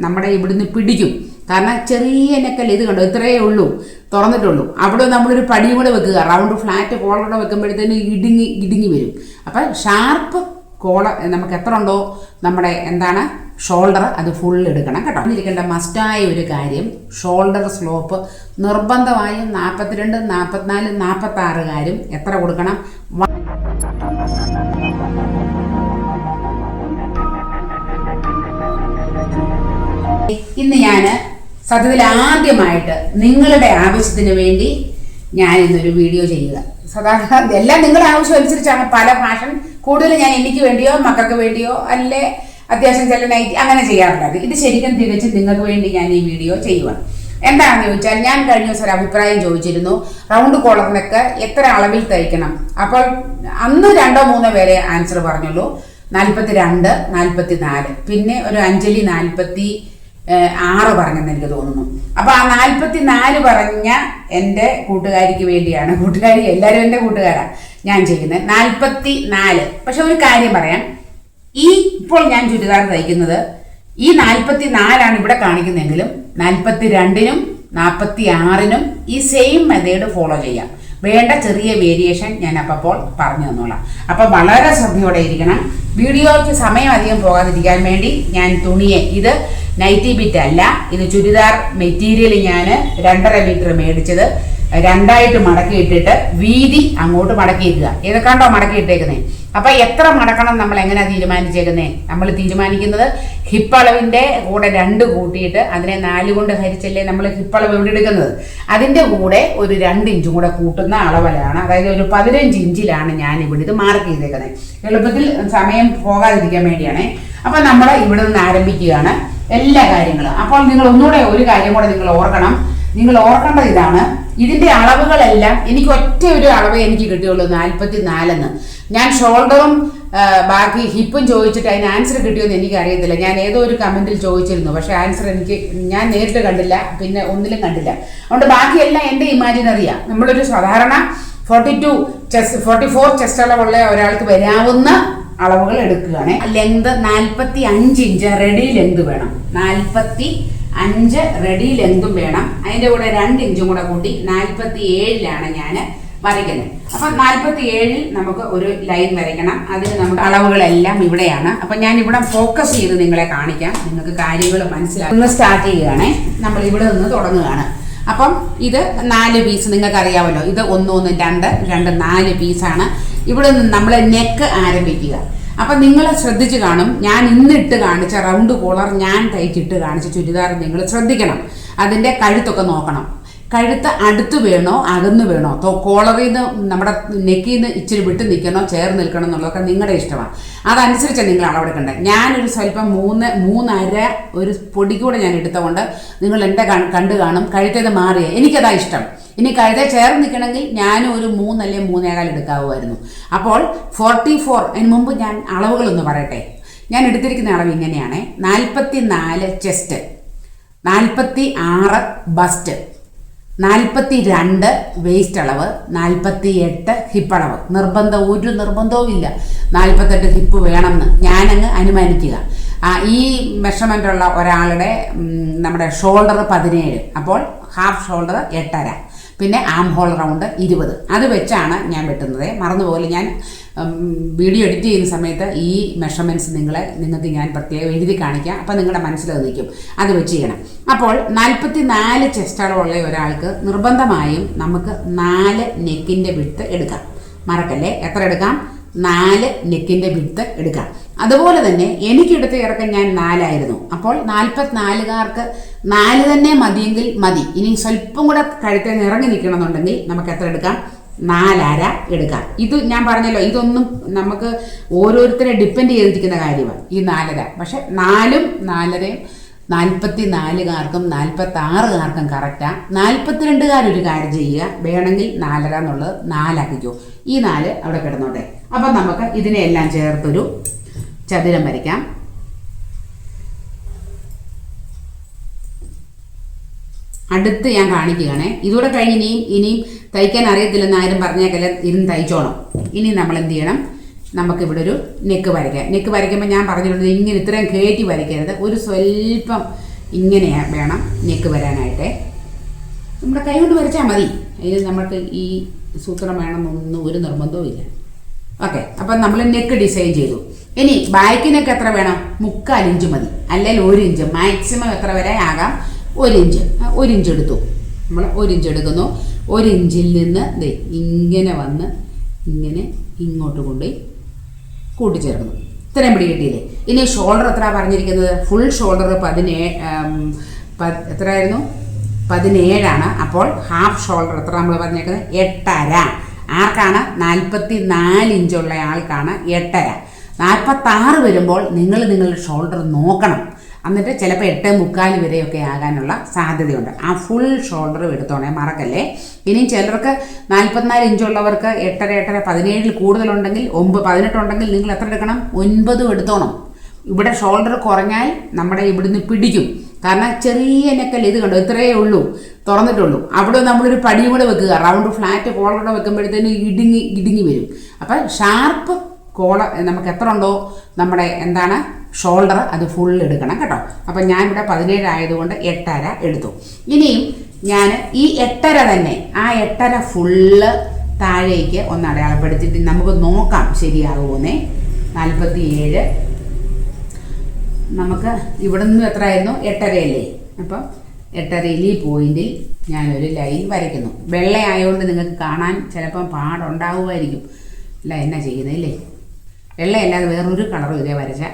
നമ്മുടെ ഇവിടുന്ന് പിടിക്കും. കാരണം ചെറിയ നെക്കൽ ഇത് കണ്ടോ? ഇത്രയേ ഉള്ളൂ. തുറന്നിട്ടുള്ളൂ. അവിടെ നമ്മളൊരു പടിയും കൂടെ വെക്കുക. റൗണ്ട് ഫ്ലാറ്റ് കോളർ വെക്കുമ്പോഴത്തേന് ഇടുങ്ങി ഇടുങ്ങി വരും. അപ്പം ഷാർപ്പ് കോള നമുക്ക് എത്ര ഉണ്ടോ? നമ്മുടെ എന്താണ്? ഷോൾഡർ അത് ഫുൾ എടുക്കണം കേട്ടോ. ഇരിക്കേണ്ട മസ്റ്റായ ഒരു കാര്യം ഷോൾഡർ സ്ലോപ്പ് നിർബന്ധമായും നാൽപ്പത്തിരണ്ട് നാൽപ്പത്തിനാല് നാൽപ്പത്താറുകാരും എത്ര കൊടുക്കണം? ഇന്ന് ഞാൻ സത്യത്തിൽ ആദ്യമായിട്ട് നിങ്ങളുടെ ആവശ്യത്തിന് വേണ്ടി ഞാൻ ഇന്നൊരു വീഡിയോ ചെയ്യുക. സാധാരണ എല്ലാം നിങ്ങളുടെ ആവശ്യം അനുസരിച്ചാണ് പല ഫാഷൻ കൂടുതൽ ഞാൻ എനിക്ക് വേണ്ടിയോ മക്കൾക്ക് വേണ്ടിയോ അല്ലേ അത്യാവശ്യം ചില നൈറ്റ് അങ്ങനെ ചെയ്യാറുള്ളത് ഇത് ശരിക്കും തികച്ചും നിങ്ങൾക്ക് വേണ്ടി ഞാൻ ഈ വീഡിയോ ചെയ്യുവാണ്. എന്താണെന്ന് ചോദിച്ചാൽ ഞാൻ കഴിഞ്ഞ ദിവസം ഒരു അഭിപ്രായം ചോദിച്ചിരുന്നു. റൗണ്ട് കോളറിനൊക്കെ എത്ര അളവിൽ തയ്ക്കണം? അപ്പോൾ അന്ന് രണ്ടോ മൂന്നോ പേരെ ആൻസർ പറഞ്ഞുള്ളൂ. നാൽപ്പത്തി രണ്ട് നാൽപ്പത്തി നാല് പിന്നെ ഒരു അഞ്ജലി നാൽപ്പത്തി ആറ് പറഞ്ഞെന്ന് എനിക്ക് തോന്നുന്നു. അപ്പൊ ആ നാൽപ്പത്തി നാല് പറഞ്ഞ എന്റെ കൂട്ടുകാരിക്ക് വേണ്ടിയാണ്. കൂട്ടുകാരി എല്ലാവരും എന്റെ കൂട്ടുകാരാണ് ഞാൻ ചെയ്യുന്നത്. നാൽപ്പത്തി നാല് പക്ഷെ ഒരു കാര്യം പറയാം. ഈ ഇപ്പോൾ ഞാൻ ചുരിദാർ തയ്ക്കുന്നത് ഈ നാൽപ്പത്തി നാലാണ് ഇവിടെ കാണിക്കുന്നതെങ്കിലും നാൽപ്പത്തി രണ്ടിനും നാൽപ്പത്തി ആറിനും ഈ സെയിം മെത്തേഡ് ഫോളോ ചെയ്യാം. വേണ്ട ചെറിയ വേരിയേഷൻ ഞാൻ അപ്പോൾ പറഞ്ഞു തന്നോളാം. അപ്പം വളരെ ശ്രദ്ധയോടെ ഇരിക്കണം. വീഡിയോയ്ക്ക് സമയം അധികം പോകാതിരിക്കാൻ വേണ്ടി ഞാൻ തുണിയെ ഇത് നൈറ്റി ബിറ്റ് അല്ല. ഇത് ചുരിദാർ മെറ്റീരിയൽ ഞാൻ രണ്ടര മീറ്റർ മേടിച്ചത്. രണ്ടായിട്ട് മടക്കി ഇട്ടിട്ട് വീതി അങ്ങോട്ട് മടക്കി ഇടുക ഏതൊക്കാണ്ടോ മടക്കി ഇട്ടേക്കുന്നത് അപ്പൊ എത്ര മടക്കണം നമ്മൾ എങ്ങനെയാണ് തീരുമാനിച്ചേക്കുന്നേ? നമ്മൾ തീരുമാനിക്കുന്നത് ഹിപ്പ് അളവിന്റെ കൂടെ രണ്ട് കൂട്ടിയിട്ട് അതിനെ നാല് കൊണ്ട് ഹരിച്ചല്ലേ നമ്മൾ ഹിപ്പ് അളവ് ഇവിടെ എടുക്കുന്നത്. അതിന്റെ കൂടെ ഒരു രണ്ട് ഇഞ്ചും കൂടെ കൂട്ടുന്ന അളവലാണ്. അതായത് ഒരു പതിനഞ്ച് ഇഞ്ചിലാണ് ഞാൻ ഇവിടെ ഇത് മാർക്ക് ചെയ്തേക്കുന്നത് എളുപ്പത്തിൽ സമയം പോകാതിരിക്കാൻ വേണ്ടിയാണേ. അപ്പൊ നമ്മൾ ഇവിടെ നിന്ന് ആരംഭിക്കുകയാണ്. എല്ലാ കാര്യങ്ങളും. അപ്പോൾ നിങ്ങൾ ഒന്നുകൂടെ ഒരു കാര്യം കൂടെ നിങ്ങൾ ഓർക്കണം. നിങ്ങൾ ഓർക്കേണ്ടത് ഇതാണ്. ഇതിന്റെ അളവുകളെല്ലാം എനിക്ക് ഒറ്റ ഒരു അളവ് എനിക്ക് കിട്ടിയുള്ളൂ നാൽപ്പത്തി നാലെന്ന് ഞാൻ ഷോൾഡറും ബാക്കി ഹിപ്പും ചോദിച്ചിട്ട് അതിന് ആൻസർ കിട്ടിയോന്ന് എനിക്ക് അറിയത്തില്ല ഞാൻ ഏതോ ഒരു കമന്റിൽ ചോദിച്ചിരുന്നു. പക്ഷെ ആൻസർ എനിക്ക് ഞാൻ നേരിട്ട് കണ്ടില്ല പിന്നെ ഒന്നിലും കണ്ടില്ല. അതുകൊണ്ട് ബാക്കിയെല്ലാം എന്റെ ഇമാജിനറിയാ നമ്മളൊരു സാധാരണ forty two chest forty four chest അളവുള്ള ഒരാൾക്ക് വരാവുന്ന അളവുകൾ എടുക്കുകയാണ്. ലെങ്ത് നാൽപ്പത്തി അഞ്ച് ഇഞ്ച് റെഡി ലെങ്ത് വേണം. നാൽപ്പത്തി അഞ്ച് റെഡി ലെങ്തും വേണം. അതിന്റെ കൂടെ രണ്ട് ഇഞ്ചും കൂടെ കൂട്ടി നാൽപ്പത്തി ഏഴിലാണ് ഞാൻ വരയ്ക്കുന്നത്. അപ്പം നാൽപ്പത്തി ഏഴിൽ നമുക്ക് ഒരു ലൈൻ വരയ്ക്കണം. അതിന് നമുക്ക് അളവുകളെല്ലാം ഇവിടെയാണ്. അപ്പം ഞാൻ ഇവിടെ ഫോക്കസ് ചെയ്ത് നിങ്ങളെ കാണിക്കാം. നിങ്ങൾക്ക് കാര്യങ്ങൾ മനസ്സിലാക്കും ഒന്ന് സ്റ്റാർട്ട് ചെയ്യുകയാണേ. നമ്മൾ ഇവിടെ നിന്ന് തുടങ്ങുകയാണ്. അപ്പം ഇത് നാല് പീസ് നിങ്ങൾക്ക് അറിയാമല്ലോ ഇത് ഒന്ന് ഒന്ന് രണ്ട് രണ്ട് നാല് പീസാണ് ഇവിടെ നിന്ന് നമ്മൾ നെക്ക് ആരംഭിക്കുക. അപ്പം നിങ്ങൾ ശ്രദ്ധിച്ച് കാണും. ഞാൻ ഇന്നിട്ട് കാണിച്ച റൗണ്ട് കോളർ ഞാൻ തയ്ച്ചിട്ട് കാണിച്ച ചുരിദാർ നിങ്ങൾ ശ്രദ്ധിക്കണം. അതിന്റെ കഴുത്തൊക്കെ നോക്കണം. കഴുത്ത് അടുത്ത് വേണോ അകന്ന് വേണോ? കോളറിൽ നിന്ന് നമ്മുടെ നെക്കിൽ നിന്ന് ഇച്ചിരി വിട്ട് നിൽക്കണോ ചേർന്ന് നിൽക്കണം എന്നുള്ളതൊക്കെ നിങ്ങളുടെ ഇഷ്ടമാണ്. അതനുസരിച്ചാണ് നിങ്ങൾ അളവെടുക്കേണ്ടത് ഞാനൊരു സ്വല്പം മൂന്ന് മൂന്നര ഒരു പൊടി കൂടെ ഞാൻ എടുത്തുകൊണ്ട് നിങ്ങൾ എന്റെ കണ്ട് കാണും. കഴുത്തേത് മാറിയേ. എനിക്കതാ ഇഷ്ടം. ഇനി കഴുത ചേർന്ന് നിൽക്കണമെങ്കിൽ ഞാനും ഒരു മൂന്നല്ലേ മൂന്നേകാൽ എടുക്കാവുമായിരുന്നു. അപ്പോൾ ഫോർട്ടി ഫോർ അതിന് മുമ്പ് ഞാൻ അളവുകളൊന്ന് പറയട്ടെ. ഞാൻ എടുത്തിരിക്കുന്ന അളവ് ഇങ്ങനെയാണ്. നാൽപ്പത്തി നാല് ചെസ്റ്റ് നാൽപ്പത്തി ആറ് ബസ്റ്റ് നാൽപ്പത്തി രണ്ട് വേസ്റ്റ് അളവ് നാൽപ്പത്തി എട്ട് ഹിപ്പ് അളവ്. നിർബന്ധം ഒരു നിർബന്ധവും ഇല്ല. നാൽപ്പത്തെട്ട് ഹിപ്പ് വേണമെന്ന്. ഞാനങ്ങ് അനുമാനിക്കുക. ഈ മെഷർമെന്റ് ഉള്ള ഒരാളുടെ നമ്മുടെ ഷോൾഡർ പതിനേഴ്. അപ്പോൾ ഹാഫ് ഷോൾഡർ എട്ടര. പിന്നെ ആം ഹോൾ റൗണ്ട് ഇരുപത്. അത് വെച്ചാണ് ഞാൻ വെട്ടുന്നത്. മറന്നുപോലെ ഞാൻ? വീഡിയോ എഡിറ്റ് ചെയ്യുന്ന സമയത്ത് ഈ മെഷർമെന്റ്സ് നിങ്ങളെ നിങ്ങൾക്ക് ഞാൻ പ്രത്യേകം എഴുതി കാണിക്കാം. അപ്പോൾ നിങ്ങളുടെ മനസ്സിലത് നിൽക്കും. അത് വെച്ച് ചെയ്യണം. അപ്പോൾ നാൽപ്പത്തി നാല് ചെസ്റ്റളമുള്ള ഒരാൾക്ക് നിർബന്ധമായും നമുക്ക് നാല് നെക്കിന്റെ വിട്ട് എടുക്കാം. മറക്കല്ലേ? എത്ര എടുക്കാം? നാല് നെക്കിന്റെ വിത്ത് എടുക്കാം. അതുപോലെ തന്നെ എനിക്കെടുത്ത ഇറക്കം ഞാൻ നാലായിരുന്നു. അപ്പോൾ നാൽപ്പത്തിനാലുകാർക്ക് നാല് തന്നെ മതിയെങ്കിൽ മതി. ഇനി സ്വല്പം കൂടെ കഴുത്തിൽ നിന്ന് ഇറങ്ങി നിൽക്കണമെന്നുണ്ടെങ്കിൽ നമുക്ക് എത്ര എടുക്കാം? നാലര എടുക്കാം. ഇത് ഞാൻ പറഞ്ഞല്ലോ ഇതൊന്നും നമുക്ക് ഓരോരുത്തരെ ഡിപ്പെൻഡ് ചെയ്തിരിക്കുന്ന കാര്യമാണ് ഈ നാലര. പക്ഷെ നാലും നാലരയും നാൽപ്പത്തി നാലുകാർക്കും നാൽപ്പത്തി ആറുകാർക്കും കറക്റ്റാണ് നാൽപ്പത്തിരണ്ടുകാരൊരു കാര്യം ചെയ്യുക. വേണമെങ്കിൽ നാലര എന്നുള്ളത് നാലാക്കിക്കോ. ഈ നാല് അവിടെ കിടന്നോട്ടെ. അപ്പം നമുക്ക് ഇതിനെല്ലാം ചേർത്തൊരു ചതുരം വരയ്ക്കാം. അടുത്ത് ഞാൻ കാണിക്കുകയാണേ. ഇതുകൂടെ കഴിഞ്ഞ് ഇനിയും ഇനിയും തയ്ക്കാൻ അറിയത്തില്ലെന്ന് ആരും പറഞ്ഞേക്കല്ല ഇരുന്ന് തയ്ച്ചോണം. ഇനി നമ്മൾ എന്ത് ചെയ്യണം? നമുക്കിവിടെ ഒരു നെക്ക് വരയ്ക്കാം. നെക്ക് വരയ്ക്കുമ്പോൾ ഞാൻ പറഞ്ഞിട്ടുണ്ട് ഇങ്ങനെ ഇത്രയും കയറ്റി വരയ്ക്കരുത്. ഒരു സ്വല്പം ഇങ്ങനെ വേണം നെക്ക് വരാനായിട്ട്. നമ്മുടെ കൈ കൊണ്ട് വരച്ചാൽ മതി. അതിന് നമ്മൾക്ക് ഈ സൂത്രം വേണമെന്നൊന്നും ഒരു നിർബന്ധവും ഇല്ല ഓക്കെ അപ്പം നമ്മൾ നെക്ക് ഡിസൈൻ ചെയ്തു. ഇനി ബാക്കിനൊക്കെ എത്ര വേണം? മുക്കാൽ ഇഞ്ച് മതി. അല്ലെങ്കിൽ ഒരു ഇഞ്ച്. മാക്സിമം എത്ര വരെ ആകാം? ഒരു ഇഞ്ച്. ഒരു ഇഞ്ച് എടുത്തു. നമ്മൾ ഒരു ഇഞ്ച് എടുക്കുന്നു. ഒരു ഇഞ്ചിൽ നിന്ന് ദേ ഇങ്ങനെ വന്ന് ഇങ്ങനെ ഇങ്ങോട്ട് കൊണ്ടുപോയി കൂട്ടിച്ചേർക്കുന്നു. ഇത്രയും പിടി കിട്ടിയില്ലേ? ഇനി ഷോൾഡർ എത്ര പറഞ്ഞിരിക്കുന്നത്? ഫുൾ ഷോൾഡർ പതിനേ എത്രയായിരുന്നു? പതിനേഴാണ്. അപ്പോൾ ഹാഫ് ഷോൾഡർ എത്ര നമ്മൾ പറഞ്ഞേക്കുന്നത്? എട്ടര. ആർക്കാണ്? നാൽപ്പത്തി നാല് ഇഞ്ചുള്ള ആൾക്കാണ് എട്ടര. നാൽപ്പത്താറ് വരുമ്പോൾ നിങ്ങൾ നിങ്ങളുടെ ഷോൾഡർ നോക്കണം. എന്നിട്ട് ചിലപ്പോൾ എട്ട് മുക്കാൽ വരെയൊക്കെ ആകാനുള്ള സാധ്യതയുണ്ട്. ആ ഫുൾ ഷോൾഡറും എടുത്തോണേ മറക്കല്ലേ? ഇനിയും ചിലർക്ക് നാൽപ്പത്തിനാല് ഇഞ്ചുള്ളവർക്ക് എട്ടര എട്ടര പതിനേഴിൽ കൂടുതലുണ്ടെങ്കിൽ ഒമ്പത് പതിനെട്ടുണ്ടെങ്കിൽ നിങ്ങൾ എത്ര എടുക്കണം? ഒൻപതും എടുത്തോണം. ഇവിടെ ഷോൾഡർ കുറഞ്ഞാൽ നമ്മുടെ ഇവിടുന്ന് പിടിക്കും. കാരണം ചെറിയ നെക്കൽ ഇത് കണ്ടു? ഇത്രയേ ഉള്ളൂ. തുറന്നിട്ടുള്ളൂ. അവിടെ നമ്മളൊരു പടി കൂടെ വെക്കുക. റൗണ്ട് ഫ്ലാറ്റ് കോളർ കൂടെ വെക്കുമ്പോഴത്തേന് ഇടുങ്ങി ഇടുങ്ങി വരും. അപ്പം ഷാർപ്പ് കോളർ നമുക്ക് എത്ര ഉണ്ടോ? നമ്മുടെ എന്താണ്? ഷോൾഡർ അത് ഫുൾ എടുക്കണം കേട്ടോ. അപ്പം ഞാൻ ഇവിടെ പതിനേഴ് ആയതുകൊണ്ട് എട്ടര എടുത്തു. ഇനിയും ഞാൻ ഈ എട്ടര തന്നെ ആ എട്ടര ഫുള്ള് താഴേക്ക് ഒന്ന് അടയാളപ്പെടുത്തിയിട്ട് നമുക്ക് നോക്കാം ശരിയാകുമോന്നേ നാൽപ്പത്തി ഏഴ് നമുക്ക് ഇവിടെ നിന്നും എത്രയായിരുന്നു? എട്ടരയല്ലേ? അപ്പം എട്ടരയിൽ ഈ പോയിന്റിൽ ഞാനൊരു ലൈൻ വരയ്ക്കുന്നു. വെള്ളയായതുകൊണ്ട് നിങ്ങൾക്ക് കാണാൻ ചിലപ്പം പാടുണ്ടാവുമായിരിക്കും. അല്ല എന്നാ ചെയ്യുന്നത് ഇല്ലേ? വെള്ളയല്ലാതെ വേറൊരു കളറും ഇതേ വരച്ചാൽ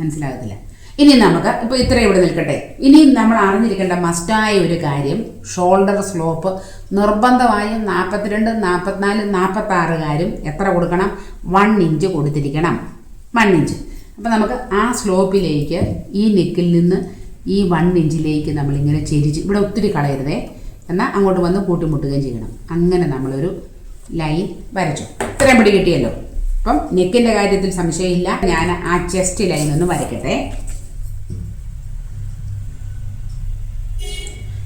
മനസ്സിലാകത്തില്ല. ഇനി നമുക്ക് ഇപ്പോൾ ഇത്ര ഇവിടെ നിൽക്കട്ടെ. ഇനി നമ്മൾ അറിഞ്ഞിരിക്കേണ്ട മസ്റ്റായ ഒരു കാര്യം ഷോൾഡർ സ്ലോപ്പ്. നിർബന്ധമായും നാൽപ്പത്തിരണ്ട് നാൽപ്പത്തിനാല് നാൽപ്പത്താറുകാരും എത്ര കൊടുക്കണം? One inch കൊടുത്തിരിക്കണം. One inch. അപ്പോൾ നമുക്ക് ആ സ്ലോപ്പിലേക്ക് ഈ നെക്കിൽ നിന്ന് ഈ വൺ ഇഞ്ചിലേക്ക് നമ്മളിങ്ങനെ ചെരിച്ച് ഇവിടെ ഒത്തിരി കളയരുതേ. എന്നാൽ അങ്ങോട്ട് വന്ന് കൂട്ടിമുട്ടുകയും ചെയ്യണം. അങ്ങനെ നമ്മളൊരു ലൈൻ വരച്ചു. ഇത്രയും പിടി കിട്ടിയല്ലോ. അപ്പം നെക്കിന്റെ കാര്യത്തിൽ സംശയമില്ല. ഞാൻ ആ ചെസ്റ്റ് ലൈൻ ഒന്ന് വരയ്ക്കട്ടെ.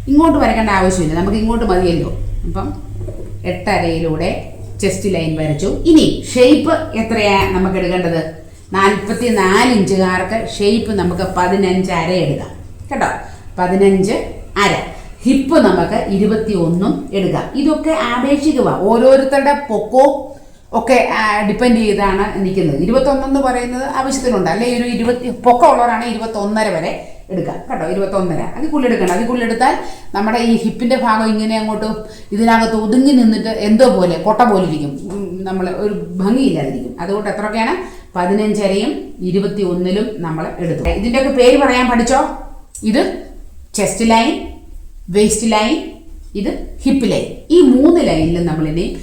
ഇങ്ങോട്ട് വരക്കേണ്ട ആവശ്യമില്ല. നമുക്ക് ഇങ്ങോട്ട് മതിയല്ലോ. അപ്പം എട്ടരയിലൂടെ ചെസ്റ്റ് ലൈൻ വരച്ചു. ഇനി ഷേപ്പ് എത്രയാണ് നമുക്ക് എടുക്കേണ്ടത്? നാൽപ്പത്തി നാല് ഇഞ്ചുകാർക്ക് ഷേപ്പ് നമുക്ക് പതിനഞ്ച് അര എടുക്കാം. കേട്ടോ? പതിനഞ്ച് അര. ഹിപ്പ് നമുക്ക് ഇരുപത്തി ഒന്നും എടുക്കാം. ഇതൊക്കെ ആപേക്ഷികമാണ് ഓരോരുത്തരുടെ പൊക്കവും ഒക്കെ ഡിപ്പെൻഡ് ചെയ്താണ് നിൽക്കുന്നത്. ഇരുപത്തൊന്നെന്ന് പറയുന്നത് ആവശ്യത്തിനുണ്ട്. അല്ലെ? ഒരു ഇരുപത്തി പൊക്കമുള്ളവരാണ് ഇരുപത്തൊന്നര വരെ എടുക്കാം. കേട്ടോ? ഇരുപത്തൊന്നര. അതിൽ കുള്ളെടുക്കണം അതിൽ കുള്ളെടുത്താൽ നമ്മുടെ ഈ ഹിപ്പിന്റെ ഭാഗം ഇങ്ങനെ അങ്ങോട്ട് ഇതിനകത്ത് ഒതുങ്ങി നിന്നിട്ട് എന്തോ പോലെ കൊട്ട പോലെ ഇരിക്കും. നമ്മൾ ഒരു ഭംഗിയില്ലാതിരിക്കും. അതുകൊണ്ട് എത്രയൊക്കെയാണ്? പതിനഞ്ചരയും ഇരുപത്തി ഒന്നിലും നമ്മൾ എടുത്തു. ഇതിന്റെയൊക്കെ പേര് പറയാൻ പഠിച്ചോ? ഇത് ചെസ്റ്റ് ലൈൻ വേസ്റ്റ് ലൈൻ ഇത് ഹിപ്പ് ലൈൻ ഈ മൂന്ന് ലൈനിലും നമ്മൾ ഇനി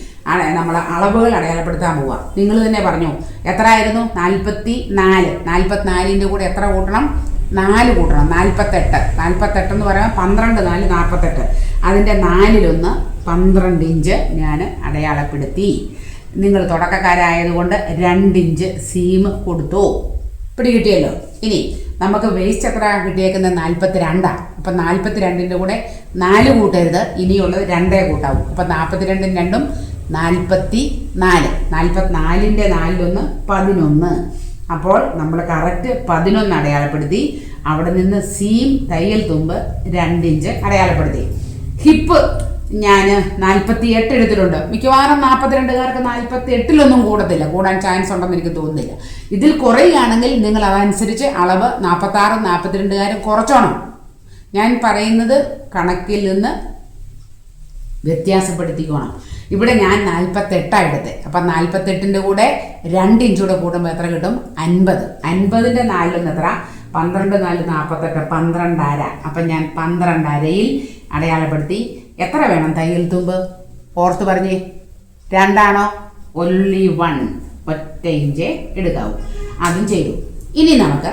നമ്മൾ അളവുകൾ അടയാളപ്പെടുത്താൻ പോവുക നിങ്ങൾ തന്നെ പറഞ്ഞു എത്ര ആയിരുന്നു നാൽപ്പത്തി നാല് നാൽപ്പത്തിനാലിന്റെ കൂടെ എത്ര കൂട്ടണം? നാല് കൂട്ടണം. നാൽപ്പത്തെട്ട് നാൽപ്പത്തെട്ട് എന്ന് പറയുമ്പോൾ പന്ത്രണ്ട് നാല് നാൽപ്പത്തെട്ട് അതിന്റെ നാലിലൊന്ന് പന്ത്രണ്ട് ഇഞ്ച് ഞാൻ അടയാളപ്പെടുത്തി. നിങ്ങൾ തുടക്കക്കാരായതുകൊണ്ട് രണ്ടിഞ്ച് സീം കൊടുത്തു. പിടി കിട്ടിയല്ലോ. ഇനി നമുക്ക് വേസ്റ്റ് എത്ര കിട്ടിയേക്കുന്നത്? നാൽപ്പത്തി രണ്ടാണ് അപ്പം നാൽപ്പത്തി രണ്ടിന്റെ കൂടെ നാല് കൂട്ടരുത്. ഇനിയുള്ളത് രണ്ടേ കൂട്ടാവും. അപ്പം നാൽപ്പത്തി രണ്ടും രണ്ടും നാൽപ്പത്തി നാല് നാൽപ്പത്തിനാലിന്റെ നാലിലൊന്ന് പതിനൊന്ന്. അപ്പോൾ നമ്മൾ കറക്റ്റ് പതിനൊന്ന് അടയാളപ്പെടുത്തി. അവിടെ നിന്ന് സീം തയ്യൽ തുമ്പ് രണ്ടിഞ്ച് അടയാളപ്പെടുത്തി. ഹിപ്പ് ഞാൻ നാൽപ്പത്തി എട്ട് എടുത്തിട്ടുണ്ട്. മിക്കവാറും നാൽപ്പത്തിരണ്ടുകാർക്ക് നാൽപ്പത്തി എട്ടിലൊന്നും കൂടത്തില്ല. കൂടാൻ ചാൻസ് ഉണ്ടെന്ന് എനിക്ക് തോന്നുന്നില്ല. ഇതിൽ കുറയുകയാണെങ്കിൽ നിങ്ങൾ അതനുസരിച്ച് അളവ് നാൽപ്പത്താറും നാൽപ്പത്തിരണ്ടുകാരും കുറച്ചോണം. ഞാൻ പറയുന്നത് കണക്കിൽ നിന്ന് വ്യത്യാസപ്പെടുത്തിക്കോണം. ഇവിടെ ഞാൻ നാൽപ്പത്തെട്ടാണ് എടുത്തത് അപ്പം നാൽപ്പത്തെട്ടിന്റെ കൂടെ രണ്ട് ഇഞ്ചൂടെ കൂടെ കൂടുമ്പോൾ എത്ര കിട്ടും? അൻപത്. അൻപതിന്റെ നാലിലൊന്ന് എത്ര പന്ത്രണ്ട് നാല് നാൽപ്പത്തെട്ട് പന്ത്രണ്ടര. അപ്പം ഞാൻ പന്ത്രണ്ടരയിൽ അടയാളപ്പെടുത്തി എത്ര വേണം തയ്യൽ തുമ്പ്? ഓർത്ത് പറഞ്ഞേ. രണ്ടാണോ? ഒല്ലി വൺ ഒറ്റ ഇഞ്ചേ എടുക്കാവൂ. അതും ചെയ്തു. ഇനി നമുക്ക്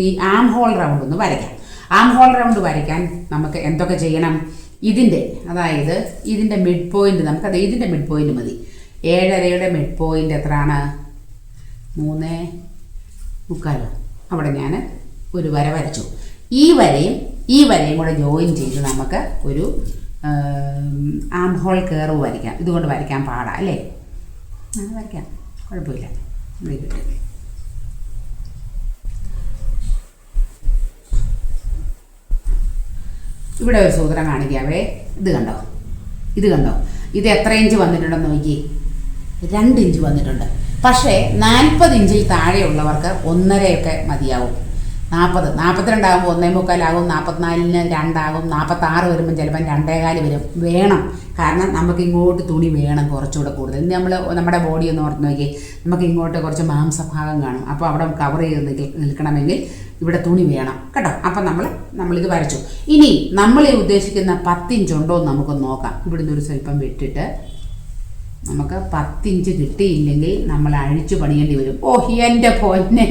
ഈ ആം ഹോൾ റൗണ്ട് ഒന്ന് വരയ്ക്കാം. ആം ഹോൾ റൗണ്ട് വരയ്ക്കാൻ നമുക്ക് എന്തൊക്കെ ചെയ്യണം? ഇതിന്റെ അതായത് ഇതിന്റെ മിഡ് പോയിന്റ് നമുക്കത് ഇതിന്റെ മിഡ് പോയിന്റ് മതി. ഏഴരയുടെ മിഡ് പോയിന്റ് എത്രയാണ്? മൂന്ന് മുക്കാലോ. അവിടെ ഞാൻ ഒരു വര വരച്ചു. ഈ വരയും ഈ വരയും കൂടെ ജോയിൻ ചെയ്ത് നമുക്ക് ഒരു ആം ഹോൾ കയറ് വരയ്ക്കാം ഇതുകൊണ്ട് വരയ്ക്കാൻ പാടാം അല്ലേ? ആ വരയ്ക്കാം. കുഴപ്പമില്ല. ഇവിടെ ഒരു സൂത്രം കാണിക്കാവേ. ഇത് കണ്ടോ? ഇത് കണ്ടോ? ഇത് എത്ര ഇഞ്ച് വന്നിട്ടുണ്ടെന്ന് നോക്കി രണ്ട് ഇഞ്ച് വന്നിട്ടുണ്ട്. പക്ഷേ നാൽപ്പത് ഇഞ്ചിൽ താഴെയുള്ളവർക്ക് ഒന്നരയൊക്കെ മതിയാവും. നാൽപ്പത് നാൽപ്പത്തിരണ്ടാകുമ്പോൾ ഒന്നേ മുക്കാലാകും നാൽപ്പത്തിനാലിന് രണ്ടാകും നാൽപ്പത്താറ് വരുമ്പോൾ ചിലപ്പം രണ്ടേകാൽ വരും. വേണം. കാരണം നമുക്ക് ഇങ്ങോട്ട് തുണി വേണം കുറച്ചുകൂടെ കൂടുതൽ. നമ്മൾ നമ്മുടെ ബോഡി ഒന്ന് ഓർത്ത് നോക്കി നമുക്ക് ഇങ്ങോട്ട് കുറച്ച് മാംസഭാഗം കാണും. അപ്പോൾ അവിടെ കവർ ചെയ്ത് നിൽക്കണമെങ്കിൽ ഇവിടെ തുണി വേണം. കേട്ടോ? അപ്പം നമ്മൾ നമ്മളിത് വരച്ചു. ഇനി നമ്മൾ ഈ ഉദ്ദേശിക്കുന്ന പത്തിഞ്ചുണ്ടോ എന്ന് നമുക്ക് നോക്കാം. ഇവിടുന്ന് ഒരു സ്വല്പം വിട്ടിട്ട് നമുക്ക് പത്തിഞ്ച് കിട്ടിയില്ലെങ്കിൽ നമ്മൾ അഴിച്ചു പണിയേണ്ടി വരും. ഓ എന്റെ പൊന്നെ.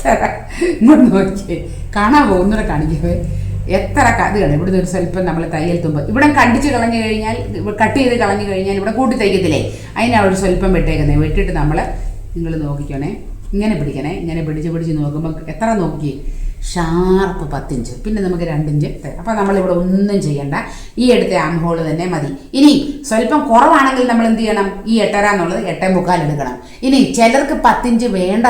എത്ര ഇങ്ങോട്ട് നോക്കിയേ. കാണാൻ പോകുന്നവരെ കാണിക്കവേ. എത്ര ഇത് കാണും ഇവിടുന്ന് ഒരു സ്വല്പം നമ്മൾ തയ്യൽ തുമ്പ്. ഇവിടെ കണ്ടിച്ച് കളഞ്ഞു കഴിഞ്ഞാൽ കട്ട് ചെയ്ത് കളഞ്ഞു കഴിഞ്ഞാൽ ഇവിടെ കൂട്ടി തയ്ക്കത്തില്ലേ? അതിനാണ് ഒരു സ്വല്പം വെട്ടേക്കുന്നത് വെട്ടിട്ട് നമ്മൾ നിങ്ങൾ നോക്കിക്കണേ. ഇങ്ങനെ പിടിക്കണേ. ഇങ്ങനെ പിടിച്ച് പിടിച്ച് നോക്കുമ്പോൾ എത്ര നോക്കി ഷാർപ്പ് പത്തിഞ്ച്. പിന്നെ നമുക്ക് രണ്ടിഞ്ച് അപ്പോൾ നമ്മളിവിടെ ഒന്നും ചെയ്യണ്ട. ഈ എടുത്ത ആം ഹോൾ തന്നെ മതി. ഇനി സ്വല്പം കുറവാണെങ്കിൽ നമ്മൾ എന്ത് ചെയ്യണം? ഈ എട്ടര എന്നുള്ളത് എട്ടേ മുക്കാൽ എടുക്കണം. ഇനി ചിലർക്ക് പത്തിഞ്ച് വേണ്ട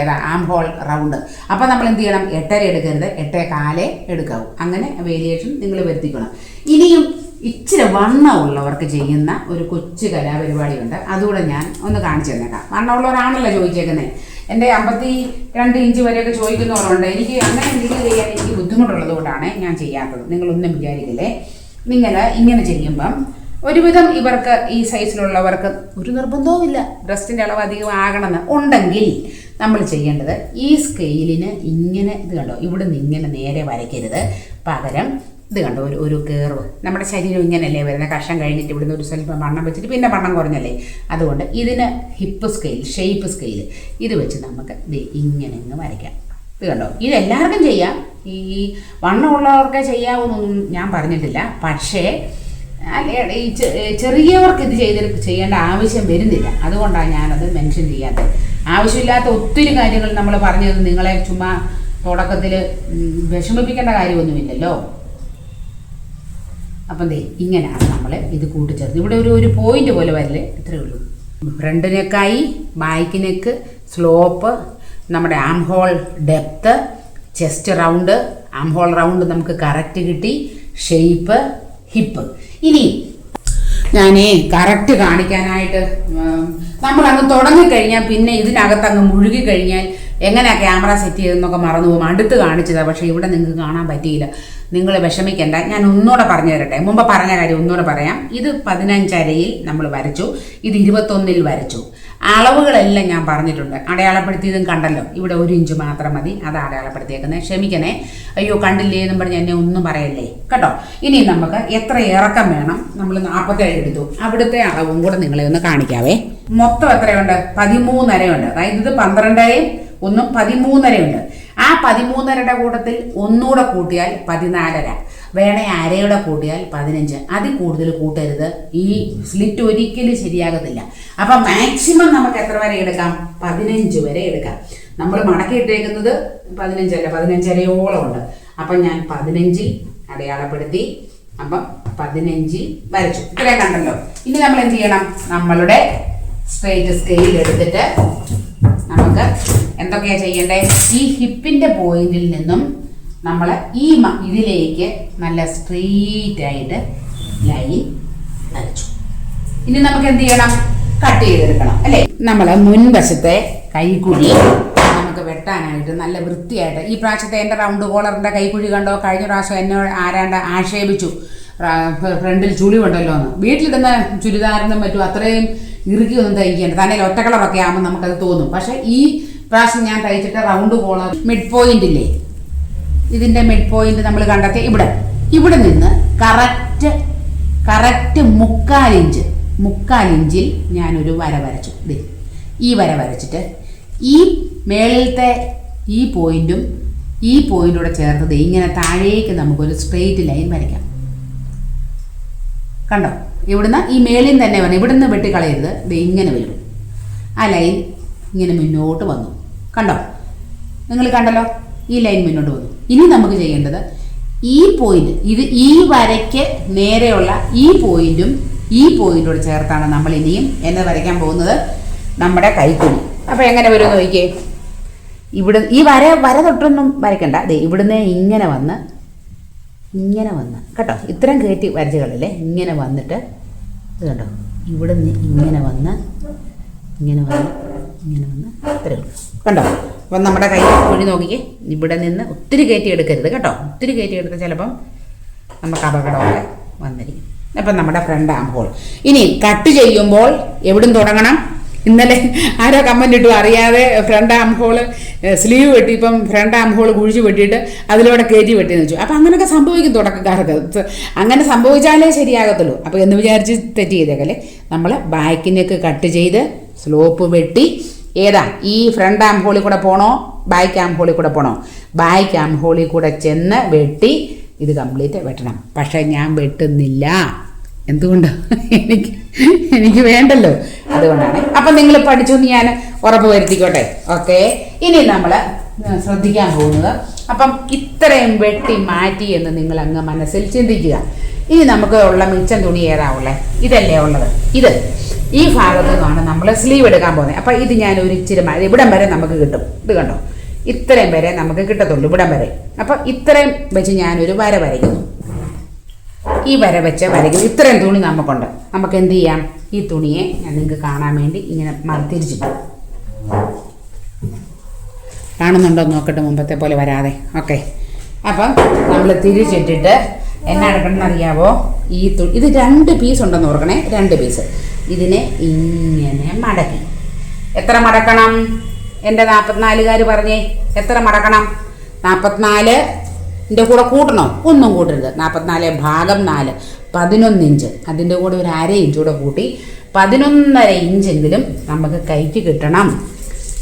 ഏതാ ആം ഹോൾ റൗണ്ട്. അപ്പോൾ നമ്മൾ എന്ത് ചെയ്യണം? എട്ടര എടുക്കരുത്. എട്ടേ കാലേ എടുക്കാവൂ. അങ്ങനെ വേരിയേഷൻ നിങ്ങൾ വരുത്തിക്കണം. ഇനിയും ഇച്ചിരി വണ്ണമുള്ളവർക്ക് ചെയ്യുന്ന ഒരു കൊച്ചു കലാപരിപാടിയുണ്ട്. അതുകൂടെ ഞാൻ ഒന്ന് കാണിച്ചു തന്നേക്കാം. വണ്ണമുള്ളവരാണല്ലോ ചോദിച്ചേക്കുന്നത് എന്റെ അമ്പത്തി രണ്ട് ഇഞ്ച് വരെയൊക്കെ ചോദിക്കുന്നവരുണ്ട്. എനിക്ക് അങ്ങനെ എന്തെങ്കിലും ചെയ്യാൻ എനിക്ക് ബുദ്ധിമുട്ടുള്ളത് കൊണ്ടാണ് ഞാൻ ചെയ്യാത്തത്. നിങ്ങളൊന്നും വിചാരിക്കില്ലേ? നിങ്ങൾ ഇങ്ങനെ ചെയ്യുമ്പം ഒരുവിധം ഇവർക്ക് ഈ സൈസിലുള്ളവർക്ക് ഒരു നിർബന്ധവുമില്ല. ബ്രസ്റ്റിന്റെ അളവ് അധികം ആകണമെന്ന് ഉണ്ടെങ്കിൽ നമ്മൾ ചെയ്യേണ്ടത് ഈ സ്കെയിലിന് ഇങ്ങനെ ഇത് കണ്ടോ? ഇവിടെ നിന്ന് ഇങ്ങനെ നേരെ വരയ്ക്കരുത്. പകരം ഇത് കണ്ടോ? ഒരു ഒരു കേർവ് നമ്മുടെ ശരീരം ഇങ്ങനെയല്ലേ വരുന്നത്? കഷം കഴിഞ്ഞിട്ട് ഇവിടുന്ന് ഒരു സ്വല്പം വണ്ണം വെച്ചിട്ട് പിന്നെ വണ്ണം കുറഞ്ഞല്ലേ? അതുകൊണ്ട് ഇതിന് ഹിപ്പ് സ്കെയിൽ ഷേപ്പ് സ്കെയിൽ ഇത് വെച്ച് നമുക്ക് ഇങ്ങനെ ഇങ്ങ് വരയ്ക്കാം. ഇത് കണ്ടോ? ഇത് എല്ലാവർക്കും ചെയ്യാം. ഈ വണ്ണമുള്ളവർക്ക് ചെയ്യാവുന്നൊന്നും ഞാൻ പറഞ്ഞിട്ടില്ല. പക്ഷേ ഈ ചെറിയവർക്ക് ഇത് ചെയ്ത് ചെയ്യേണ്ട ആവശ്യം വരുന്നില്ല. അതുകൊണ്ടാണ് ഞാനത് മെൻഷൻ ചെയ്യാത്തത്. ആവശ്യമില്ലാത്ത ഒത്തിരി കാര്യങ്ങൾ നമ്മൾ പറഞ്ഞത് നിങ്ങളെ ചുമ്മാ തുടക്കത്തിൽ വിഷമിപ്പിക്കേണ്ട കാര്യമൊന്നുമില്ലല്ലോ. അപ്പം ദേ ഇങ്ങനെയാണ് നമ്മൾ ഇത് കൂട്ടിച്ചേർത്ത്. ഇവിടെ ഒരു ഒരു പോയിന്റ് പോലെ വരില്ലേ ഇത്രയേ ഉള്ളൂ. ഫ്രണ്ട് നെക്കായി ബാക്ക് നെക്ക് സ്ലോപ്പ് നമ്മുടെ arm hole depth chest round arm hole round നമുക്ക് കറക്റ്റ് കിട്ടി. ഷേപ്പ് ഹിപ്പ് ഇനി ഞാൻ കറക്റ്റ് കാണിക്കാനായിട്ട് നമ്മൾ അങ്ങ് തുടങ്ങിക്കഴിഞ്ഞാൽ പിന്നെ ഇതിനകത്ത് അങ്ങ് മുഴുകി കഴിഞ്ഞാൽ എങ്ങനെയാണ് ക്യാമറ സെറ്റ് ചെയ്തെന്നൊക്കെ മറന്നു പോകും അടുത്ത് കാണിച്ചതാണ് പക്ഷേ ഇവിടെ നിങ്ങൾക്ക് കാണാൻ പറ്റിയില്ല. നിങ്ങൾ വിഷമിക്കേണ്ട. ഞാൻ ഒന്നുകൂടെ പറഞ്ഞു തരട്ടെ. മുമ്പ് പറഞ്ഞ കാര്യം ഒന്നുകൂടെ പറയാം. ഇത് പതിനഞ്ചരയിൽ നമ്മൾ വരച്ചു. ഇത് ഇരുപത്തൊന്നിൽ വരച്ചു. അളവുകളെല്ലാം ഞാൻ പറഞ്ഞിട്ടുണ്ട്. അടയാളപ്പെടുത്തിയതും കണ്ടല്ലോ. ഇവിടെ ഒരു ഇഞ്ച് മാത്രം മതി. അത് അടയാളപ്പെടുത്തിയേക്കുന്നത് ക്ഷമിക്കണേ. അയ്യോ കണ്ടില്ലേ എന്നും പറഞ്ഞ് എന്നെ ഒന്നും പറയല്ലേ? കേട്ടോ? ഇനി നമുക്ക് എത്ര ഇറക്കം വേണം? നമ്മൾ നാൽപ്പത്തേഴ് എടുത്തു. അവിടുത്തെ അളവും കൂടെ നിങ്ങളെ ഒന്ന് കാണിക്കാവേ. മൊത്തം എത്രയുണ്ട്? പതിമൂന്നരയുണ്ട്. അതായത് ഇത് പന്ത്രണ്ടരയും ഒന്നും പതിമൂന്നരയുണ്ട്. ആ പതിമൂന്നരയുടെ കൂട്ടത്തിൽ ഒന്നുകൂടെ കൂട്ടിയാൽ പതിനാലര. വേണേ അരയുടെ കൂട്ടിയാൽ പതിനഞ്ച്. അതിൽ കൂടുതൽ കൂട്ടരുത്. ഈ സ്ലിറ്റ് ഒരിക്കലും ശരിയാകത്തില്ല. അപ്പം മാക്സിമം നമുക്ക് എത്ര വരെ എടുക്കാം? പതിനഞ്ച് വരെ എടുക്കാം. നമ്മൾ മടക്കി ഇട്ടേക്കുന്നത് പതിനഞ്ചല്ല പതിനഞ്ചരയോളം ഉണ്ട് അപ്പം ഞാൻ പതിനഞ്ചിൽ അടയാളപ്പെടുത്തി. അപ്പം പതിനഞ്ചിൽ വരച്ചു. ഇത്രയും കണ്ടല്ലോ. ഇനി നമ്മൾ എന്ത് ചെയ്യണം? നമ്മളുടെ സ്ട്രേറ്റ് സ്കെയിൽ എടുത്തിട്ട് എന്തൊക്കെയാ ചെയ്യേണ്ടേ? ഈ ഹിപ്പിന്റെ പോയിന്റിൽ നിന്നും നമ്മൾ ഈ ഇതിലേക്ക് നല്ല സ്ട്രീറ്റ് ആയിട്ട് ലൈൻ വരച്ചു ഇനി നമുക്ക് എന്ത് ചെയ്യണം? കട്ട് ചെയ്തെടുക്കണം അല്ലേ? നമ്മൾ മുൻവശത്തെ കൈക്കുഴി നമുക്ക് വെട്ടാനായിട്ട് നല്ല വൃത്തിയായിട്ട് ഈ പ്രാവശ്യത്തെ എന്റെ റൗണ്ട് കോളറിന്റെ കൈക്കുഴി കണ്ടോ? കഴിഞ്ഞ പ്രാവശ്യം എന്നെ ആരാണ്ട് ആക്ഷേപിച്ചു. ഫ്രണ്ടിൽ ചുളി ഉണ്ടല്ലോ എന്ന് വീട്ടിലിടുന്ന ചുരിദാറിനും മറ്റും അത്രയും ഇറുക്കി ഒന്നും തയ്ക്കേണ്ട തന്നെ ഒറ്റ കളറൊക്കെ ആകുമ്പോൾ നമുക്കത് തോന്നും. പക്ഷേ ഈ പ്രാവശ്യം ഞാൻ തയ്ച്ചിട്ട് റൗണ്ട് കോളർ മിഡ് പോയിന്റ് ഇല്ലേ? ഇതിന്റെ മിഡ് പോയിന്റ് നമ്മൾ കണ്ടെത്തി. ഇവിടെ ഇവിടെ നിന്ന് കറക്റ്റ് കറക്റ്റ് മുക്കാൽ ഇഞ്ചിൽ ഞാനൊരു വര വരച്ചു. ഈ വര വരച്ചിട്ട് ഈ മേളിലത്തെ ഈ പോയിന്റും ഈ പോയിന്റൂടെ ചേർത്തത് ഇങ്ങനെ താഴേക്ക് നമുക്കൊരു സ്ട്രെയിറ്റ് ലൈൻ വരയ്ക്കാം. കണ്ടോ? ഇവിടുന്ന് ഈ മേളിൽ തന്നെ വരണം. ഇവിടുന്ന് വെട്ടിക്കളയരുത് ദേ ഇങ്ങനെ വരും. ആ ലൈൻ ഇങ്ങനെ മുന്നോട്ട് വന്നു. കണ്ടോ? നിങ്ങൾ കണ്ടല്ലോ? ഈ ലൈൻ മുന്നോട്ട് വന്നു ഇനി നമുക്ക് ചെയ്യേണ്ടത് ഈ പോയിന്റ് ഇത് ഈ വരയ്ക്ക് നേരെയുള്ള ഈ പോയിന്റും ഈ പോയിന്റോട് ചേർത്താണ് നമ്മൾ ഇനിയും എന്ന് വരയ്ക്കാൻ പോകുന്നത് നമ്മുടെ കൈക്കുഴി. അപ്പോൾ എങ്ങനെ വരും നോക്കിയേ. ഇവിടെ ഈ വര വര തൊട്ടൊന്നും വരയ്ക്കണ്ട. അതെ ഇവിടുന്ന് ഇങ്ങനെ വന്ന് ഇങ്ങനെ വന്ന്. കേട്ടോ? ഇത്രയും കയറ്റി വരച്ചുകളില്ലേ? ഇങ്ങനെ വന്നിട്ട് ഇത് കേട്ടോ ഇവിടുന്ന് ഇങ്ങനെ വന്ന് ഇങ്ങനെ വന്ന് ഇങ്ങനെ വന്ന് ഇത്രയേ ഉള്ളൂ. കണ്ടോ? അപ്പം നമ്മുടെ കൈ കുഴി നോക്കിക്കേ. ഇവിടെ നിന്ന് ഒത്തിരി കയറ്റി എടുക്കരുത് കേട്ടോ. ഒത്തിരി കയറ്റി എടുത്ത് ചിലപ്പം നമുക്ക് അപകടമൊക്കെ വന്നിരിക്കും. അപ്പം നമ്മുടെ ഫ്രണ്ട് ആകുമ്പോൾ ഇനി കട്ട് ചെയ്യുമ്പോൾ എവിടും തുടങ്ങണം. ഇന്നലെ ആരോ കമന്റ് ഇട്ടു. അറിയാതെ ഫ്രണ്ട് ആം ഹോൾ സ്ലീവ് വെട്ടി. ഇപ്പം ഫ്രണ്ട് ആം ഹോൾ കുഴിച്ച് വെട്ടിയിട്ട് അതിലൂടെ കയറ്റി വെട്ടിയെന്ന് വെച്ചു. അപ്പം അങ്ങനെയൊക്കെ സംഭവിക്കും തുടക്കക്കാർക്ക്. അങ്ങനെ സംഭവിച്ചാലേ ശരിയാകത്തുള്ളൂ. അപ്പോൾ എന്ന് വിചാരിച്ച് തെറ്റ് ചെയ്തേക്കല്ലേ? നമ്മൾ ബാക്കിനൊക്കെ കട്ട് ചെയ്ത് സ്ലോപ്പ് വെട്ടി ഏതാ? ഈ ഫ്രണ്ട് ആം ഹോളിൽ കൂടെ പോണോ? ബാക്ക് ആം ഹോളിൽ കൂടെ പോണോ? ബാക്ക് ആം ഹോളിൽ കൂടെ ചെന്ന് വെട്ടി ഇത് കംപ്ലീറ്റ് വെട്ടണം. പക്ഷേ ഞാൻ വെട്ടുന്നില്ല. എന്തുകൊണ്ട്? എനിക്ക് എനിക്ക് വേണ്ടല്ലോ. അതുകൊണ്ടാണ്. അപ്പം നിങ്ങൾ പഠിച്ചു എന്ന് ഞാൻ ഉറപ്പ് വരുത്തിക്കോട്ടെ. ഓക്കെ ഇനി നമ്മൾ ശ്രദ്ധിക്കാൻ പോകുന്നത്. അപ്പം ഇത്രയും വെട്ടി മാറ്റി എന്ന് നിങ്ങൾ അങ്ങ് മനസ്സിൽ ചിന്തിക്കുക. ഇനി നമുക്ക് ഉള്ള മിച്ചം തുണി ഏതാവുള്ളേ? ഇതല്ലേ ഉള്ളത്. ഇത്. ഈ ഭാഗത്തു നിന്നാണ് നമ്മൾ സ്ലീവ് എടുക്കാൻ പോകുന്നത്. അപ്പം ഇത് ഞാൻ ഒരു ഇച്ചിരി ഇവിടം വരെ നമുക്ക് കിട്ടും. ഇത് കണ്ടോ? ഇത്രയും വരെ നമുക്ക് കിട്ടത്തുള്ളൂ ഇവിടം വരെ. അപ്പം ഇത്രയും വെച്ച് ഞാനൊരു വര വരയ്ക്കുന്നു. ഈ വര വെച്ച് വരയ്ക്കുന്നു. ഇത്രയും തുണി നമുക്കുണ്ട്. നമുക്ക് എന്ത് ചെയ്യാം? ഈ തുണിയെ ഞാൻ നിങ്ങൾക്ക് കാണാൻ വേണ്ടി ഇങ്ങനെ മ- തിരിച്ചു പോകും കാണുന്നുണ്ടോ നോക്കട്ടെ മുമ്പത്തെ പോലെ വരാതെ. ഓക്കെ. അപ്പം നമ്മൾ തിരിച്ചിട്ടിട്ട് എന്നാ എടുക്കണം അറിയാവോ ഈ ഇത് രണ്ട് പീസ് ഉണ്ടെന്ന് ഓർക്കണേ. രണ്ട് പീസ് ഇതിനെ ഇങ്ങനെ മടക്കി. എത്ര മടക്കണം? എന്റെ നാൽപ്പത്തിനാലുകാർ പറഞ്ഞേ. എത്ര മടക്കണം? നാൽപ്പത്തിനാല് എന്റെ കൂടെ കൂട്ടണോ? ഒന്നും കൂട്ടരുത്. നാൽപ്പത്തിനാല് ഭാഗം നാല്. പതിനൊന്ന് ഇഞ്ച്. അതിന്റെ കൂടെ ഒരു അര ഇഞ്ച് കൂടെ കൂട്ടി പതിനൊന്നര ഇഞ്ചെങ്കിലും നമുക്ക് കൈക്ക് കിട്ടണം.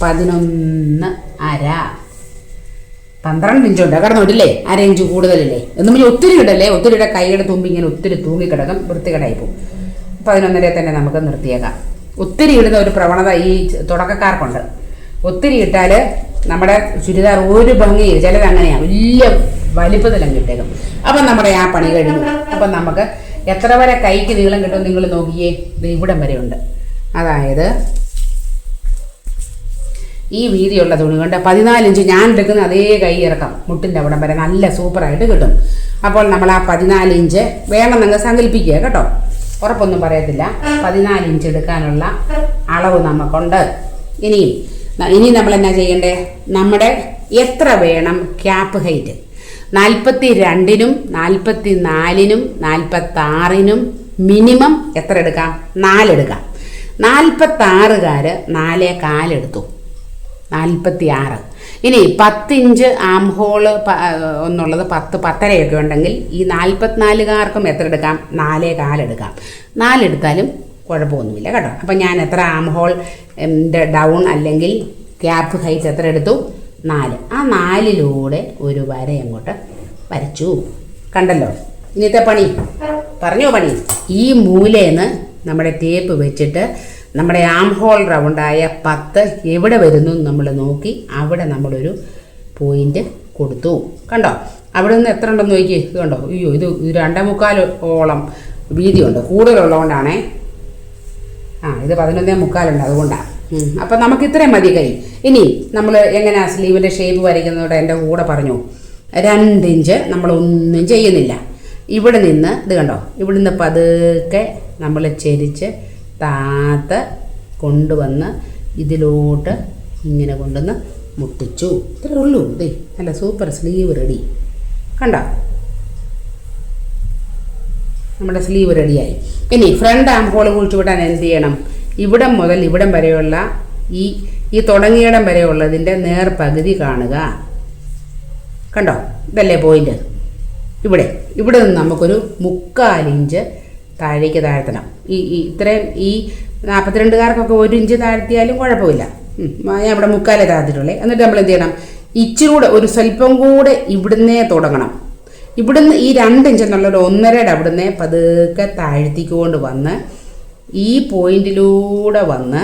പതിനൊന്ന് അര. പന്ത്രണ്ട് ഇഞ്ചുണ്ട് കടന്നോട്ടില്ലേ അര ഇഞ്ച് കൂടുതലല്ലേ? എന്നും പറഞ്ഞാൽ ഒത്തിരി ഇടല്ലേ ഒത്തിരിയുടെ കൈയുടെ തുമ്പി ഇങ്ങനെ ഒത്തിരി തൂങ്ങി തൂങ്ങിക്കിടക്കും. വൃത്തികടായി പോകും. പതിനൊന്നര തന്നെ നമുക്ക് നിർത്തിയേക്കാം. ഒത്തിരി ഇടുന്ന ഒരു പ്രവണത ഈ തുടക്കക്കാർക്കുണ്ട്. ഒത്തിരി ഇട്ടാൽ നമ്മുടെ ചുരിദാർ ഒരു ഭംഗിയിൽ ചിലത് അങ്ങനെയാണ് വലിയ വലിപ്പത്തിലങ്ങ് ഇട്ടേക്കും അപ്പം നമ്മുടെ ആ പണി കഴിഞ്ഞു. അപ്പം നമുക്ക് എത്ര വരെ കൈക്ക് നീളം കിട്ടും നിങ്ങൾ നോക്കിയേ? ഇവിടം വരെ ഉണ്ട്. അതായത് ഈ വീതിയുള്ള തുണി കൊണ്ട് പതിനാലിഞ്ച് ഞാൻ എടുക്കുന്ന അതേ കൈ ഇറക്കം. മുട്ടിന്റെ അവിടം വരെ നല്ല സൂപ്പറായിട്ട് കിട്ടും. അപ്പോൾ നമ്മൾ ആ പതിനാലിഞ്ച് വേണമെന്നങ്ങ് സങ്കല്പിക്കുക കേട്ടോ. ഉറപ്പൊന്നും പറയത്തില്ല. പതിനാലിഞ്ച് എടുക്കാനുള്ള അളവ് നമുക്കുണ്ട്. ഇനിയും ഇനി നമ്മൾ എന്നാ ചെയ്യണ്ടേ? നമ്മുടെ എത്ര വേണം ക്യാപ്പ് ഹൈറ്റ്? നാൽപ്പത്തി രണ്ടിനും നാൽപ്പത്തി നാലിനും നാൽപ്പത്തി ആറിനും മിനിമം എത്ര എടുക്കാം? നാലെടുക്കാം നാൽപ്പത്താറുകാർ നാലേ കാലെടുത്തു. നാൽപ്പത്തി ആറ് ഇനി പത്തിഞ്ച് ആം ഹോൾ എന്നുള്ളത് പത്ത് പത്തരയൊക്കെ ഉണ്ടെങ്കിൽ ഈ നാൽപ്പത്തിനാലുകാർക്കും എത്ര എടുക്കാം? നാലേ കാലെടുക്കാം നാലെടുത്താലും കുഴപ്പമൊന്നുമില്ല കേട്ടോ. അപ്പം ഞാൻ എത്ര ആം ഹോൾ ഡൗൺ അല്ലെങ്കിൽ ക്യാപ്പ് ഹൈറ്റ് എത്ര എടുത്തു? നാല്. ആ നാലിലൂടെ ഒരു വര അങ്ങോട്ട് വരച്ചു. കണ്ടല്ലോ? ഇന്നത്തെ പണി. പറഞ്ഞോ പണി? ഈ മൂലേന്ന് നമ്മുടെ ടേപ്പ് വെച്ചിട്ട് നമ്മുടെ ആം ഹോൾ റൗണ്ടായ പത്ത് എവിടെ വരുന്നു നമ്മൾ നോക്കി അവിടെ നമ്മളൊരു പോയിന്റ് കൊടുത്തു. കണ്ടോ? അവിടെ നിന്ന് എത്ര ഉണ്ടെന്ന് നോക്കി ഇത് കണ്ടോ? അയ്യോ ഇത് രണ്ടേ മുക്കാൽ ഓളം വീതിയുണ്ട്. കൂടുതലുള്ളതുകൊണ്ടാണേ. ആ ഇത് പതിനൊന്നേ മുക്കാലുണ്ട് അതുകൊണ്ടാണ് അപ്പം നമുക്ക് ഇത്രയും മതി കൈ. ഇനി നമ്മൾ എങ്ങനെയാ സ്ലീവിന്റെ ഷേപ്പ് വരയ്ക്കുന്നതോടെ എന്റെ കൂടെ പറഞ്ഞു. രണ്ടിഞ്ച് നമ്മളൊന്നും ചെയ്യുന്നില്ല. ഇവിടെ നിന്ന് ഇത് കണ്ടോ? ഇവിടെ നിന്ന് പതുക്കെ നമ്മൾ ചെരിച്ച് താത്ത് കൊണ്ടുവന്ന് ഇതിലോട്ട് ഇങ്ങനെ കൊണ്ടുവന്ന് മുട്ടിച്ചു. ഇത്രേ ഉള്ളൂ. ദേ നല്ല സൂപ്പർ സ്ലീവ് റെഡി കണ്ട? നമ്മുടെ സ്ലീവ് റെഡിയായി ഇനി ഫ്രണ്ട് ആം ഹോൾ കുഴിച്ചു വിടാൻ എന്ത് ചെയ്യണം? ഇവിടം മുതൽ ഇവിടം വരെയുള്ള ഈ ഈ തുടങ്ങിയിടം വരെയുള്ളതിന്റെ നേർ പകുതി കാണുക. കണ്ടോ? ഇതല്ലേ പോയിന്റ് ഇവിടെ. ഇവിടെ നിന്ന് നമുക്കൊരു മുക്കാലിഞ്ച് താഴേക്ക് താഴ്ത്തണം. ഈ ഇത്രയും ഈ നാൽപ്പത്തിരണ്ടുകാർക്കൊക്കെ ഒരു ഇഞ്ച് താഴ്ത്തിയാലും കുഴപ്പമില്ല. ഞാൻ ഇവിടെ മുക്കാലേ താഴ്ത്തിട്ടുള്ളേ എന്നിട്ട് നമ്മൾ എന്ത് ചെയ്യണം? ഇച്ചിരി കൂടെ ഒരു സ്വല്പം കൂടെ ഇവിടുന്നേ തുടങ്ങണം. ഇവിടുന്ന് ഈ രണ്ട് ഇഞ്ച് എന്നുള്ള ഒരു ഒന്നരയുടെ അവിടുന്ന് പതുക്കെ താഴ്ത്തിക്കൊണ്ട് വന്ന് ഈ പോയിന്റിലൂടെ വന്ന്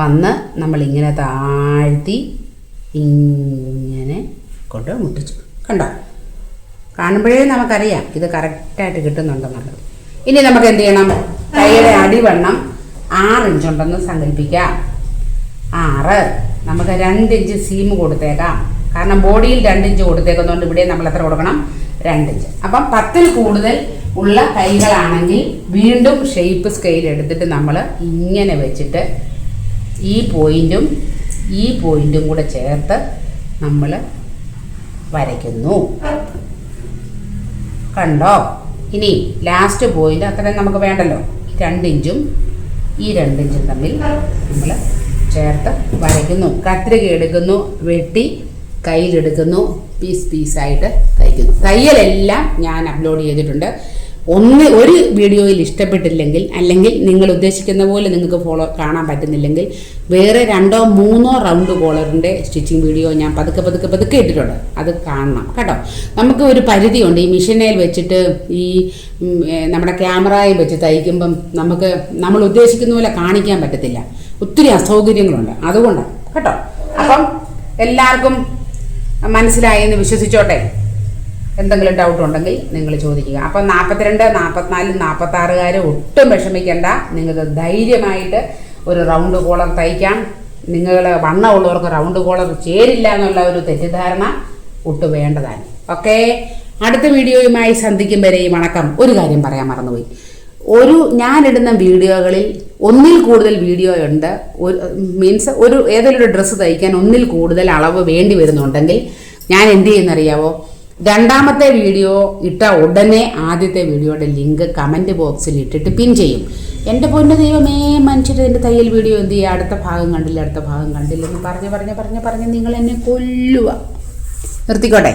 വന്ന് നമ്മൾ ഇങ്ങനെ താഴ്ത്തി ഇങ്ങനെ കൊണ്ട് മുട്ടിച്ചു. കണ്ടോ? കാണുമ്പോഴേ നമുക്കറിയാം ഇത് കറക്റ്റായിട്ട് കിട്ടുന്നുണ്ടെന്നുള്ളത്. ഇനി നമുക്ക് എന്ത് ചെയ്യണം? കൈയുടെ അടിവണ്ണം ആറ് ഇഞ്ചുണ്ടെന്ന് സങ്കല്പിക്കാം. ആറ്. നമുക്ക് രണ്ട് ഇഞ്ച് സീം കൊടുത്തേക്കാം. കാരണം ബോഡിയിൽ രണ്ട് ഇഞ്ച് കൊടുത്തേക്കുന്നതുകൊണ്ട് ഇവിടെ നമ്മൾ എത്ര കൊടുക്കണം? രണ്ട് ഇഞ്ച് അപ്പം പത്തിൽ കൂടുതൽ ഉള്ള കൈകളാണെങ്കിൽ വീണ്ടും ഷേപ്പ് സ്കെയിൽ എടുത്തിട്ട് നമ്മൾ ഇങ്ങനെ വെച്ചിട്ട് ഈ പോയിന്റും ഈ പോയിന്റും കൂടെ ചേർത്ത് നമ്മൾ വരയ്ക്കുന്നു. കണ്ടോ? ഇനി ലാസ്റ്റ് പോയിന്റ് അത്രയും നമുക്ക് വേണ്ടല്ലോ. രണ്ടിഞ്ചും ഈ രണ്ടിഞ്ചും തമ്മിൽ നമ്മൾ ചേർത്ത് വരയ്ക്കുന്നു. കത്രിക എടുക്കുന്നു വെട്ടി കയ്യിലെടുക്കുന്നു പീസ് പീസായിട്ട് തയ്ക്കുന്നു. തയ്യലെല്ലാം ഞാൻ അപ്ലോഡ് ചെയ്തിട്ടുണ്ട്. ഒന്ന് ഒരു വീഡിയോയിൽ ഇഷ്ടപ്പെട്ടില്ലെങ്കിൽ അല്ലെങ്കിൽ നിങ്ങൾ ഉദ്ദേശിക്കുന്ന പോലെ നിങ്ങൾക്ക് ഫോളോ കാണാൻ പറ്റുന്നില്ലെങ്കിൽ വേറെ രണ്ടോ മൂന്നോ റൗണ്ട് കോളറിന്റെ സ്റ്റിച്ചിങ് വീഡിയോ ഞാൻ പതുക്കെ പതുക്കെ പതുക്കെ ഇട്ടിട്ടുണ്ട്. അത് കാണണം കേട്ടോ. നമുക്ക് ഒരു പരിധിയുണ്ട്. ഈ മെഷീനിൽ വെച്ചിട്ട് ഈ നമ്മുടെ ക്യാമറയിൽ വെച്ച് തയ്ക്കുമ്പം നമുക്ക് നമ്മൾ ഉദ്ദേശിക്കുന്ന പോലെ കാണിക്കാൻ പറ്റത്തില്ല. ഒത്തിരി അസൗകര്യങ്ങളുണ്ട്. അതുകൊണ്ടാണ്. കേട്ടോ. അപ്പം എല്ലാവർക്കും മനസ്സിലായി എന്ന് വിശ്വസിച്ചോട്ടെ. എന്തെങ്കിലും ഡൗട്ട് ഉണ്ടെങ്കിൽ നിങ്ങൾ ചോദിക്കുക. അപ്പം നാൽപ്പത്തിരണ്ട് നാൽപ്പത്തിനാല് നാൽപ്പത്താറുകാർ ഒട്ടും വിഷമിക്കേണ്ട. നിങ്ങൾക്ക് ധൈര്യമായിട്ട് ഒരു റൗണ്ട് കോളർ തയ്ക്കാം. നിങ്ങൾ വണ്ണമുള്ളവർക്ക് റൗണ്ട് കോളർ ചേരില്ല എന്നുള്ള ഒരു തെറ്റിദ്ധാരണ ഒട്ടും വേണ്ടതാണ്. ഓക്കെ? അടുത്ത വീഡിയോയുമായി സന്ധിക്കും വരെ ഈ വണക്കം. ഒരു കാര്യം പറയാൻ മറന്നുപോയി. ഒരു ഞാനിടുന്ന വീഡിയോകളിൽ ഒന്നിൽ കൂടുതൽ വീഡിയോ ഉണ്ട്. ഒരു മീൻസ് ഒരു ഏതെങ്കിലും ഒരു ഡ്രസ്സ് തയ്ക്കാൻ ഒന്നിൽ കൂടുതൽ അളവ് വേണ്ടി വരുന്നുണ്ടെങ്കിൽ ഞാൻ എന്ത് ചെയ്യുന്നറിയാവോ? രണ്ടാമത്തെ വീഡിയോ ഇട്ട ഉടനെ ആദ്യത്തെ വീഡിയോയുടെ ലിങ്ക് കമന്റ് ബോക്സിൽ ഇട്ടിട്ട് പിൻ ചെയ്യും. എന്റെ പൊന്നു ദൈവമേ മനുഷ്യർ എന്റെ തയ്യൽ വീഡിയോ എന്ത് ചെയ്യുക അടുത്ത ഭാഗം കണ്ടില്ല അടുത്ത ഭാഗം കണ്ടില്ല എന്ന് പറഞ്ഞ് പറഞ്ഞ് പറഞ്ഞ് പറഞ്ഞ് നിങ്ങൾ എന്നെ കൊല്ലുക നിർത്തിക്കോട്ടെ?